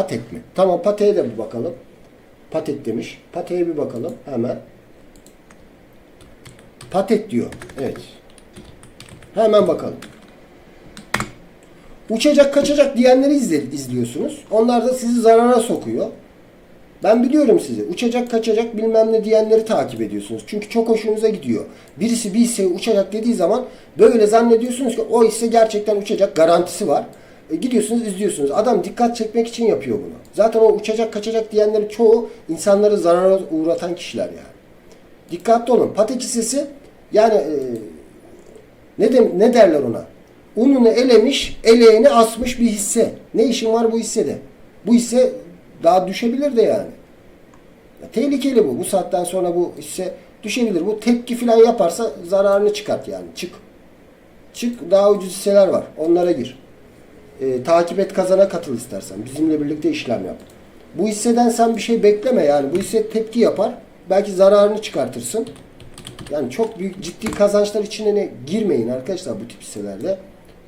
Patek mi? Tamam Patek'e de bir bakalım. Patek demiş. Patek'e bir bakalım hemen. Patek diyor. Evet. Hemen bakalım. Uçacak kaçacak diyenleri izle- izliyorsunuz. Onlar da sizi zarara sokuyor. Ben biliyorum sizi. Uçacak kaçacak bilmem ne diyenleri takip ediyorsunuz. Çünkü çok hoşunuza gidiyor. Birisi bir hisse uçacak dediği zaman böyle zannediyorsunuz ki o hisse gerçekten uçacak garantisi var. E, gidiyorsunuz izliyorsunuz. Adam dikkat çekmek için yapıyor bunu. Zaten o uçacak kaçacak diyenlerin çoğu insanları zarara uğratan kişiler yani. Dikkatli olun. Patek hissesi yani e, ne, de, ne derler ona? Ununu elemiş, eleğini asmış bir hisse. Ne işin var bu hissede? Bu hisse daha düşebilir de yani. Ya tehlikeli bu. Bu saatten sonra bu hisse düşebilir. Bu tepki falan yaparsa zararını çıkart yani. Çık. Çık. Daha ucuz hisseler var. Onlara gir. Ee, takip et kazana katıl istersen. Bizimle birlikte işlem yap. Bu hisseden sen bir şey bekleme yani. Bu hisse tepki yapar. Belki zararını çıkartırsın. Yani çok büyük ciddi kazançlar içine girmeyin arkadaşlar bu tip hisselerde.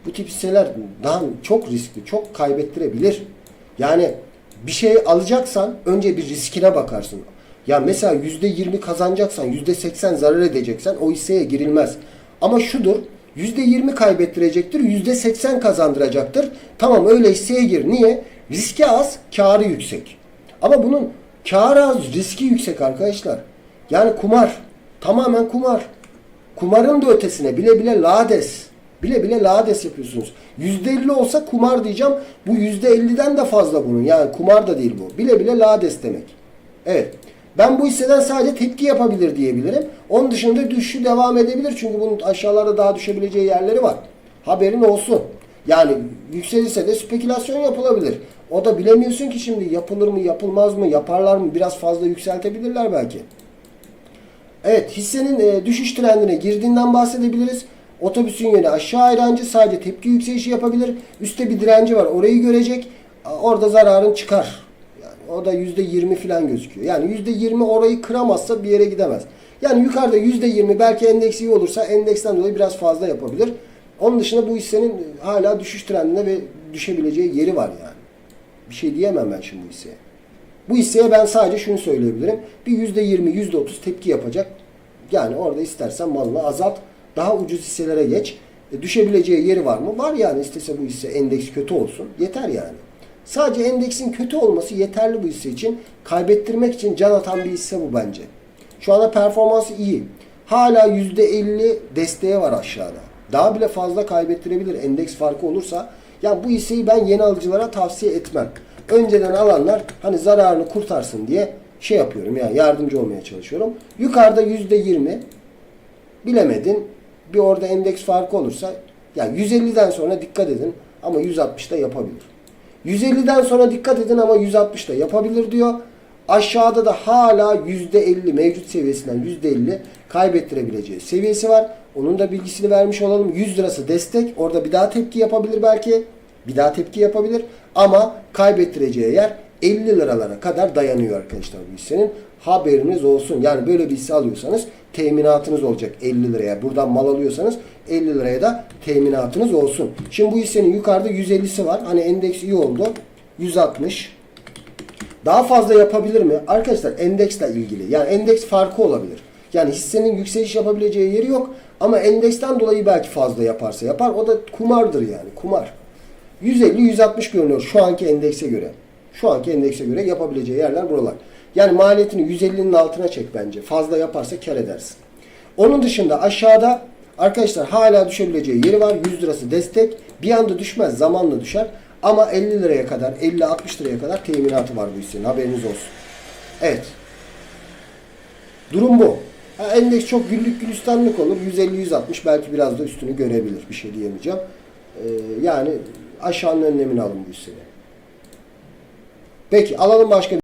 Bu tip hisseler daha çok riskli, çok kaybettirebilir. Yani bir şey alacaksan önce bir riskine bakarsın. Ya mesela yüzde yirmi kazanacaksan, yüzde seksen zarar edeceksen o hisseye girilmez. Ama şudur, yüzde yirmi kaybettirecektir, yüzde seksen kazandıracaktır. Tamam öyle hisseye gir. Niye? Riski az, karı yüksek. Ama bunun karı az, riski yüksek arkadaşlar. Yani kumar. Tamamen kumar. Kumarın da ötesine bile bile lades. Bile bile lades yapıyorsunuz. %50 olsa kumar diyeceğim. Bu %50'den de fazla bunun. Yani kumar da değil bu. Bile bile lades demek. Evet. Ben bu hisseden sadece tepki yapabilir diyebilirim. Onun dışında düşüşü devam edebilir. Çünkü bunun aşağılarda daha düşebileceği yerleri var. Haberin olsun. Yani yükselirse de spekülasyon yapılabilir. O da bilemiyorsun ki şimdi yapılır mı yapılmaz mı yaparlar mı biraz fazla yükseltebilirler belki. Evet hissenin e, düşüş trendine girdiğinden bahsedebiliriz. Otobüsün yönü aşağı ayrancı sadece tepki yükselişi yapabilir. Üstte bir direnci var orayı görecek. Orada zararın çıkar. O da %20 falan gözüküyor. Yani %20 orayı kıramazsa bir yere gidemez. Yani yukarıda %20 belki endeks iyi olursa endeksten dolayı biraz fazla yapabilir. Onun dışında bu hissenin hala düşüş trendine ve düşebileceği yeri var yani. Bir şey diyemem ben şimdi bu hisseye. Bu hisseye ben sadece şunu söyleyebilirim. Bir %20, %30 tepki yapacak. Yani orada istersen malını azalt. Daha ucuz hisselere geç. E, düşebileceği yeri var mı? Var yani istese bu hisse endeks kötü olsun. Yeter yani. Sadece endeksin kötü olması yeterli bu hisse için. Kaybettirmek için can atan bir hisse bu bence. Şu anda performansı iyi. Hala %50 desteği var aşağıda. Daha bile fazla kaybettirebilir endeks farkı olursa. Yani bu hisseyi ben yeni alıcılara tavsiye etmem. Önceden alanlar hani zararını kurtarsın diye şey yapıyorum yani yardımcı olmaya çalışıyorum. Yukarıda %20 bilemedin bir orada endeks farkı olursa yani 150'den sonra dikkat edin ama 160'da yapabilir. 150'den sonra dikkat edin ama 160'da yapabilir diyor. Aşağıda da hala %50 mevcut seviyesinden %50 kaybettirebileceği seviyesi var. Onun da bilgisini vermiş olalım. 100 lirası destek. Orada bir daha tepki yapabilir belki. Bir daha tepki yapabilir. Ama kaybettireceği yer 50 liralara kadar dayanıyor arkadaşlar bu hissenin. Haberiniz olsun. Yani böyle bir hisse alıyorsanız teminatınız olacak 50 liraya. Buradan mal alıyorsanız 50 liraya da teminatınız olsun. Şimdi bu hissenin yukarıda 150'si var. Hani endeks iyi oldu. 160. Daha fazla yapabilir mi? Arkadaşlar endeksle ilgili. Yani endeks farkı olabilir. Yani hissenin yükseliş yapabileceği yeri yok. Ama endeksten dolayı belki fazla yaparsa yapar. O da kumardır yani. Kumar. 150-160 görünüyor şu anki endekse göre. Şu anki endekse göre yapabileceği yerler buralar. Yani maliyetini 150'nin altına çek bence. Fazla yaparsa kar edersin. Onun dışında aşağıda arkadaşlar hala düşebileceği yeri var. 100 lirası destek. Bir anda düşmez. Zamanla düşer. Ama 50 liraya kadar, 50-60 liraya kadar teminatı var bu hissenin. Haberiniz olsun. Evet. Durum bu. Ha, endeks çok güllük gülistanlık olur. 150-160 belki biraz da üstünü görebilir. Bir şey diyemeyeceğim. Ee, yani aşağının önlemini alın bu hisseyi. Peki alalım başka bir